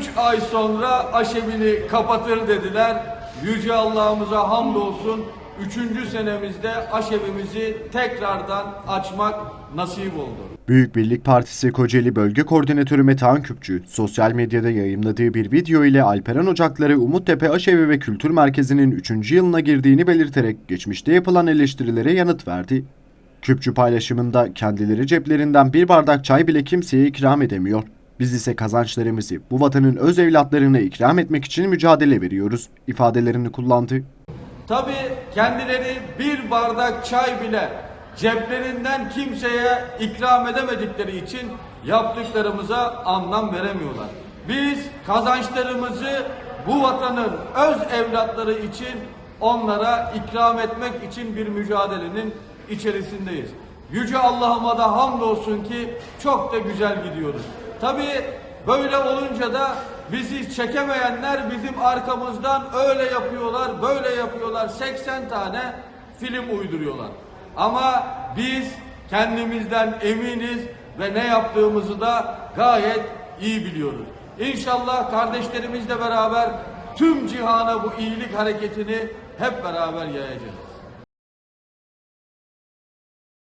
Üç ay sonra aşevini kapatır dediler. Yüce Allah'ımıza hamdolsun. Üçüncü senemizde aşevimizi tekrardan açmak nasip oldu. Büyük Birlik Partisi Kocaeli Bölge Koordinatörü Metehan Küpçü, sosyal medyada yayımladığı bir video ile Alperen Ocakları Umuttepe Aşevi ve Kültür Merkezi'nin 3. yılına girdiğini belirterek geçmişte yapılan eleştirilere yanıt verdi. Küpçü paylaşımında kendileri ceplerinden bir bardak çay bile kimseye ikram edemiyor. Biz ise kazançlarımızı bu vatanın öz evlatlarına ikram etmek için mücadele veriyoruz ifadelerini kullandı. Tabii kendileri bir bardak çay bile ceplerinden kimseye ikram edemedikleri için yaptıklarımıza anlam veremiyorlar. Biz kazançlarımızı bu vatanın öz evlatları için onlara ikram etmek için bir mücadelenin içerisindeyiz. Yüce Allah'ıma da hamdolsun ki çok da güzel gidiyoruz. Tabii böyle olunca da bizi çekemeyenler bizim arkamızdan öyle yapıyorlar, böyle yapıyorlar. 80 tane film uyduruyorlar. Ama biz kendimizden eminiz ve ne yaptığımızı da gayet iyi biliyoruz. İnşallah kardeşlerimizle beraber tüm cihana bu iyilik hareketini hep beraber yayacağız.